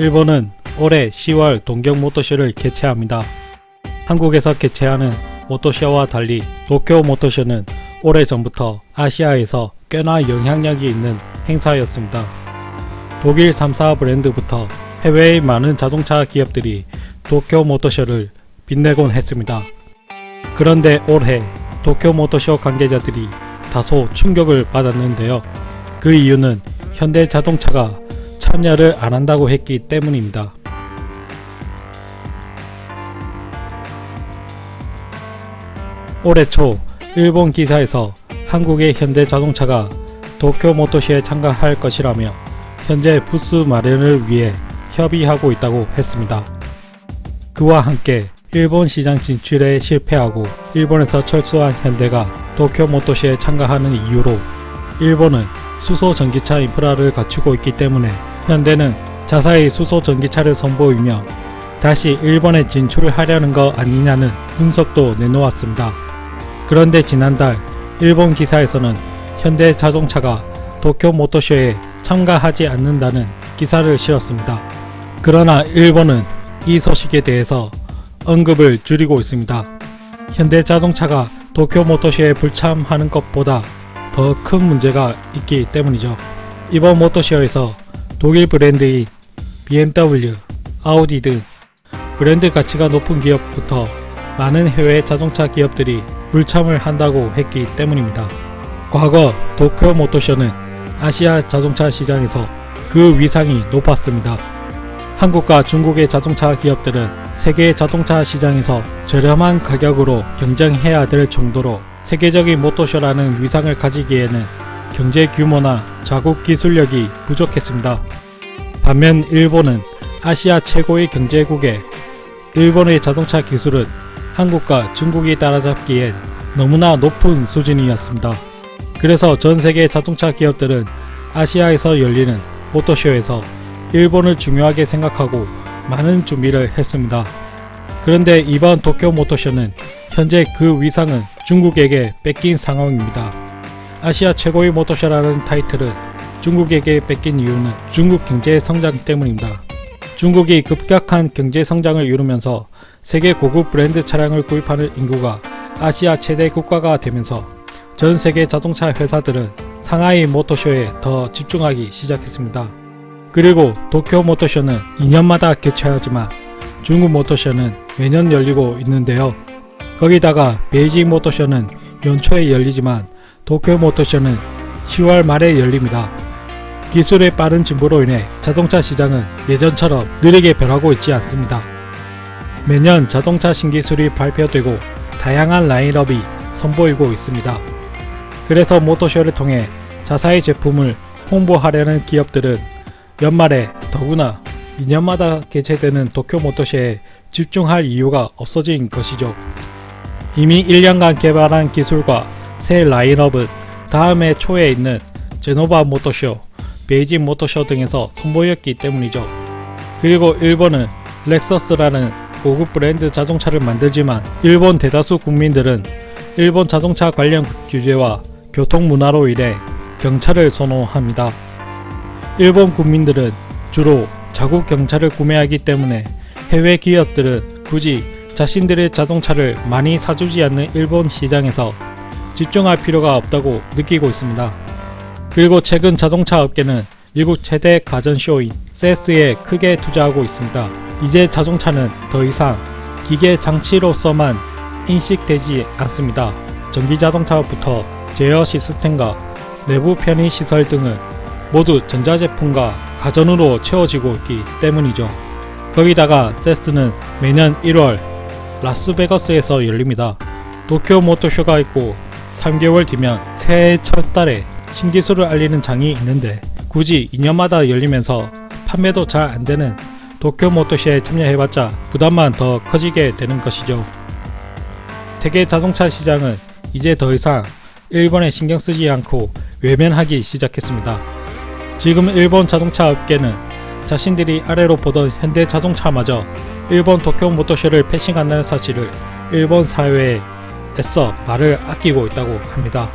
일본은 올해 10월 동경 모터쇼를 개최합니다. 한국에서 개최하는 모터쇼와 달리 도쿄 모터쇼는 오래 전부터 아시아에서 꽤나 영향력이 있는 행사였습니다. 독일 3사 브랜드부터 해외의 많은 자동차 기업들이 도쿄 모터쇼를 빛내곤 했습니다. 그런데 올해 도쿄 모터쇼 관계자들이 다소 충격을 받았는데요. 그 이유는 현대 자동차가 참여를 안 한다고 했기 때문입니다. 올해 초 일본 기사에서 한국의 현대 자동차가 도쿄 모터쇼에 참가할 것이라며 현재 부스 마련을 위해 협의하고 있다고 했습니다. 그와 함께 일본 시장 진출에 실패하고 일본에서 철수한 현대가 도쿄 모터쇼에 참가하는 이유로 일본은 수소 전기차 인프라를 갖추고 있기 때문에 현대는 자사의 수소 전기차를 선보이며 다시 일본에 진출하려는 거 아니냐는 분석도 내놓았습니다. 그런데 지난달 일본 기사에서는 현대 자동차가 도쿄 모터쇼에 참가하지 않는다는 기사를 실었습니다. 그러나 일본은 이 소식에 대해서 언급을 줄이고 있습니다. 현대 자동차가 도쿄 모터쇼에 불참하는 것보다 더 큰 문제가 있기 때문이죠. 이번 모터쇼에서 독일 브랜드인 BMW, 아우디 등 브랜드 가치가 높은 기업부터 많은 해외 자동차 기업들이 불참을 한다고 했기 때문입니다. 과거 도쿄 모터쇼는 아시아 자동차 시장에서 그 위상이 높았습니다. 한국과 중국의 자동차 기업들은 세계 자동차 시장에서 저렴한 가격으로 경쟁해야 될 정도로 세계적인 모터쇼라는 위상을 가지기에는 경제 규모나 자국 기술력이 부족했습니다. 반면 일본은 아시아 최고의 경제국에 일본의 자동차 기술은 한국과 중국이 따라잡기엔 너무나 높은 수준이었습니다. 그래서 전 세계 자동차 기업들은 아시아에서 열리는 모터쇼에서 일본을 중요하게 생각하고 많은 준비를 했습니다. 그런데 이번 도쿄 모터쇼는 현재 그 위상은 중국에게 뺏긴 상황입니다. 아시아 최고의 모터쇼라는 타이틀은 중국에게 뺏긴 이유는 중국 경제 성장 때문입니다. 중국이 급격한 경제 성장을 이루면서 세계 고급 브랜드 차량을 구입하는 인구가 아시아 최대 국가가 되면서 전 세계 자동차 회사들은 상하이 모터쇼에 더 집중하기 시작했습니다. 그리고 도쿄 모터쇼는 2년마다 개최하지만 중국 모터쇼는 매년 열리고 있는데요. 거기다가 베이징 모터쇼는 연초에 열리지만 도쿄 모터쇼는 10월 말에 열립니다. 기술의 빠른 진보로 인해 자동차 시장은 예전처럼 느리게 변하고 있지 않습니다. 매년 자동차 신기술이 발표되고 다양한 라인업이 선보이고 있습니다. 그래서 모터쇼를 통해 자사의 제품을 홍보하려는 기업들은 연말에 더구나 2년마다 개최되는 도쿄 모터쇼에 집중할 이유가 없어진 것이죠. 이미 1년간 개발한 기술과 새 라인업은 다음 해 초에 있는 제노바 모터쇼, 베이징 모터쇼 등에서 선보였기 때문이죠. 그리고 일본은 렉서스라는 고급 브랜드 자동차를 만들지만 일본 대다수 국민들은 일본 자동차 관련 규제와 교통 문화로 인해 경차를 선호합니다. 일본 국민들은 주로 자국 경차를 구매하기 때문에 해외 기업들은 굳이 자신들의 자동차를 많이 사주지 않는 일본 시장에서 집중할 필요가 없다고 느끼고 있습니다. 그리고 최근 자동차 업계는 미국 최대 가전쇼인 세스에 크게 투자하고 있습니다. 이제 자동차는 더 이상 기계 장치로서만 인식되지 않습니다. 전기 자동차부터 제어 시스템과 내부 편의 시설 등은 모두 전자제품과 가전으로 채워지고 있기 때문이죠. 거기다가 세스는 매년 1월 라스베거스에서 열립니다. 도쿄 모터쇼가 있고 3개월 뒤면 새해 첫 달에 신기술을 알리는 장이 있는데 굳이 2년마다 열리면서 판매도 잘 안되는 도쿄 모터쇼에 참여해봤자 부담만 더 커지게 되는 것이죠. 세계 자동차 시장은 이제 더 이상 일본에 신경 쓰지 않고 외면하기 시작했습니다. 지금 일본 자동차 업계는 자신들이 아래로 보던 현대 자동차마저 일본 도쿄 모터쇼를 패싱한다는 사실을 일본 사회에 애써 말을 아끼고 있다고 합니다.